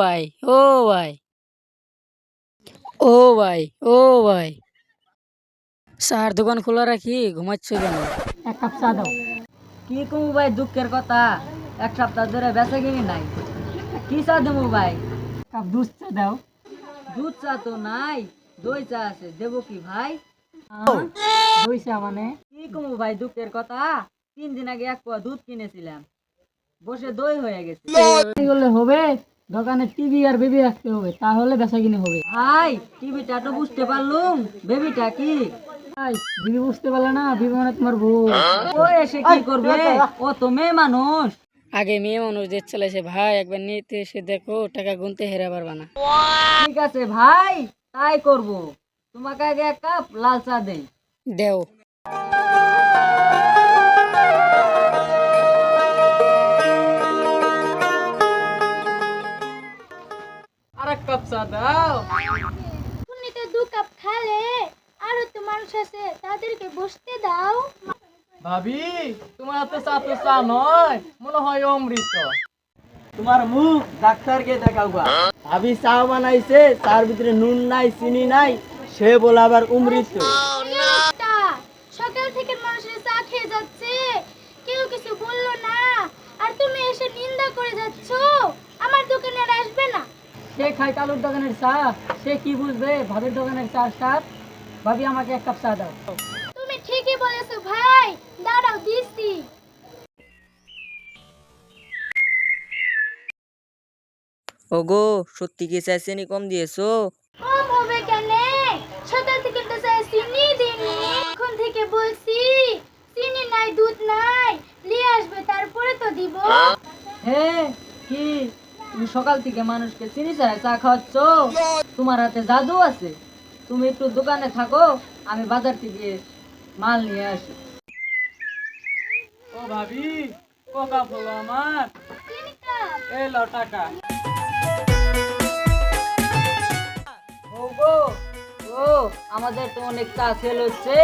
ভাই ও ভাই। ও ভাই ও ভাই। স্যার দোকান খোলা রাখি ঘুমাচ্ছ কেন? এক কাপ চা দাও। কি কমু ভাই দুঃখের কথা। এক সপ্তাহ ধরে বেঁচে কিনি নাই। কি চা দেবো ভাই? কাপ দুধ চা দাও। দুধ চা তো নাই দই চা আছে। দেবো কি ভাই? দই চা মানে? কি কমু ভাই দুঃখের কথা। তিন দিন আগে এক পোয়া দুধ কিনেছিলাম। বসে দই হয়ে গেছে। হবে? দোকানে টিভি আর বেবি রাখতে হবে তাহলে বেচা কিনে হবে। ভাই টিভিটা তো বুঝতে পারলুম। বেবিটা কি? ভাই বিবি বুঝতে পারলে না বিবি মানে তোমার বউ। ও এসে কি করবে? ও তো মেয়ে মানুষ। আগে মেয়ে মানুষ দেশ চালাইছে ভাই একবার নিতে এসে দেখো টাকা গুনতে হেরা পারবা না। ঠিক আছে ভাই তাই করব। তোমাকে আগে এক কাপ লাল চা দেই। দেও। কাপ চা দাও। তুমি তো দু কাপ খালে আরও তো মানুষ আছে তাদেরকে বসতে দাও। ভাবি তোমার হাতে চা তো চা নয় মনে হয় অমৃত। তোমার মুখ ডাক্তারকে দেখাও গা। ভাবি চা বানাইছে তার ভিতরে নুন নাই চিনি নাই সে বলে আবার অমৃত লোকটা সকাল থেকে মানুষের চা খেয়ে যাচ্ছে কেউ কিছু বলল না আর তুমি এসে নিন্দা করে যাচ্ছ আমার দোকানে আর আসবে না খায় কালুর দোকানের চা সে কি বুঝবে? ভাবির দোকানের চা স্বাদ ভাবি আমাকে এক কাপ চা দাও। তুমি ঠিকই বলেছ ভাই। দাঁড়াও দিচ্ছি। ওগো সত্যি কি চা চিনি কম দিয়েছ? কম হবে কেন? সকাল থেকে তো চাই চিনি দিনি এখন থেকে বলছি চিনি নাই দুধ নাই। নিয়ে আসবে তারপরে তো দিব। হ্যাঁ কি? তুমি সকাল থেকে মানুষকে চিনি ছাড়া চা খাওয়াচ্ছ? তোমার হাতে জাদু আছে। তুমি একটু দোকানে থাকো আমি বাজার থেকে মাল নিয়ে আসি। ও ভাবি কোকা ফলো আমার। এই লো টাকা। ও আমাদের তো অনেক চা সেল হচ্ছে।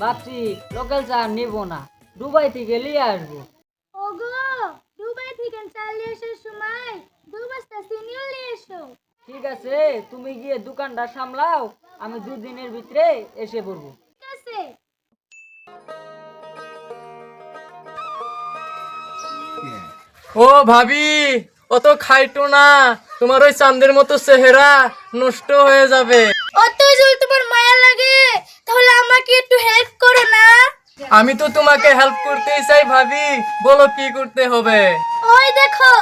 ভাবছি লোকাল চা নিব না। দুবাই থেকে নিয়ে আসব ওগো দুবাই থেকে চালিয়ে আসার সময় দু বস্তা চিনিও নিয়ে এসো ঠিক আছে তুমি গিয়ে দোকানটা সামলাও আমি দুদিনের ভিতরে এসে পড়ব। ঠিক আছে। ও ভাবি অত খাইটো না তোমার ওই চাঁদের মতো চেহারা নষ্ট হয়ে যাবে। অত যদি তোমার মায়া লাগে তাহলে আমাকে একটু হেল্প করো না। আমি তো তোমাকে হেল্প করতেই চাই ভাবি বলো কি করতে হবে? ওই দেখো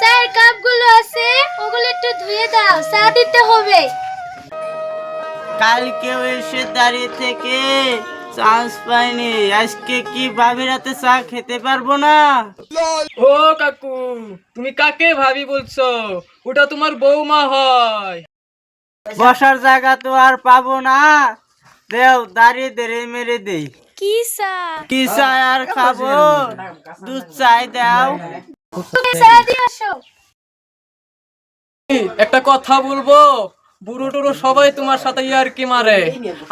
চায়ের কাপগুলো আছে হবে। কালকেও এসে দাঁড়িয়ে থেকে চান্স পাইনি। আজকে কি ভাবির হাতে চা খেতে পারব না? ও কাকু তুমি কাকে ভাবি বলছো? ওটা তোমার বৌমা হয়। বসার জায়গা তো আর পাবো না। দেও দাঁড়িয়ে দেড়ে মেরে দেই। কি চা? কি চাই আর খাব? দুধ চাই দাও। চা একটা কথা বলব? বুড়ো টুড়ো সবাই তোমার সাথে ইয়ার কি মারে।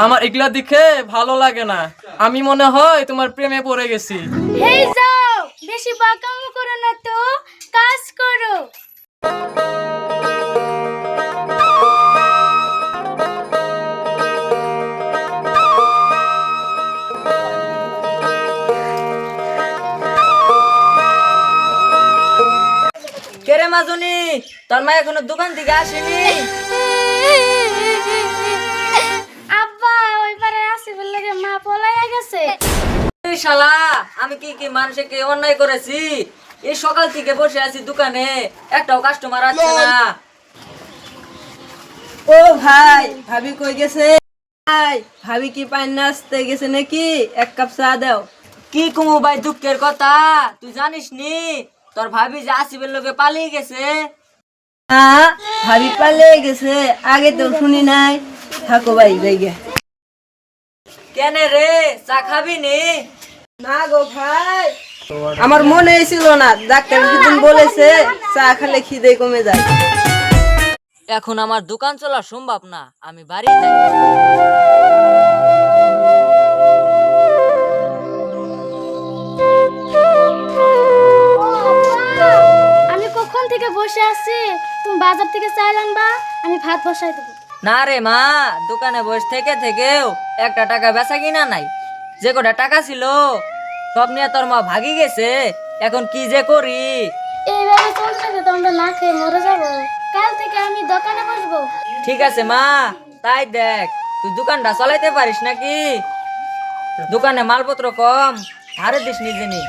আমার এগুলা দেখে ভালো লাগে না। আমি মনে হয় তোমার প্রেমে পড়ে গেছি। হেই যাও বেশি বাকামো করো না তো কাজ করো। কেরে মাজনি তোর মা এখনও দোকান থেকে আসেনি? আব্বা ওইবারে আসিবার লাগে মা পলাইয়া গেছে? শালা আমি কি কি মানুষকে অন্যায় করেছি? এই সকাল থেকে বসে আছি দোকানে একটাও কাস্টমার আসছে না। ও ভাই ভাবি কই গেছে? ভাই ভাবি কি পাইন নাচতে গেছে নাকি? এক কাপ চা দাও। কি কুমু ভাই দুঃখের কথা? তুই জানিস নি তোর ভাবি যে আসিবের লোকে পালিয়ে গেছে। ভাবি পালিয়ে গেছে। আগে তো শুনি নাই। থাকো ভাই জায়গা কেন রে চা খাবি নি? না গো ভাই। আমার মনে ছিল না ডাক্তার যেদিন বলেছে চা খেলে খিদে কমে যায়। এখন আমার দোকান চলা সম্ভব না আমি বাড়ি যাই আমি কখন থেকে বসে আছি? তুমি বাজার থেকে চাল আনবা আমি ভাত বসাই দেবো। না রে মা দোকানে বসে থেকে থেকেও একটা টাকা বেচা কিনা নাই। যে কটা টাকা ছিল সব নিয়ে তোর মা ভাগি গেছে। এখন কি যে করি? এইভাবে চলতে থাকে তো আমরা না খেয়ে মরে যাব। কাল থেকে আমি দোকানে বসবো। ঠিক আছে মা তাই দেখ তুই দোকানটা চালাইতে পারিস নাকি? দোকানে মালপত্র কম ধারে দিস নিজে নি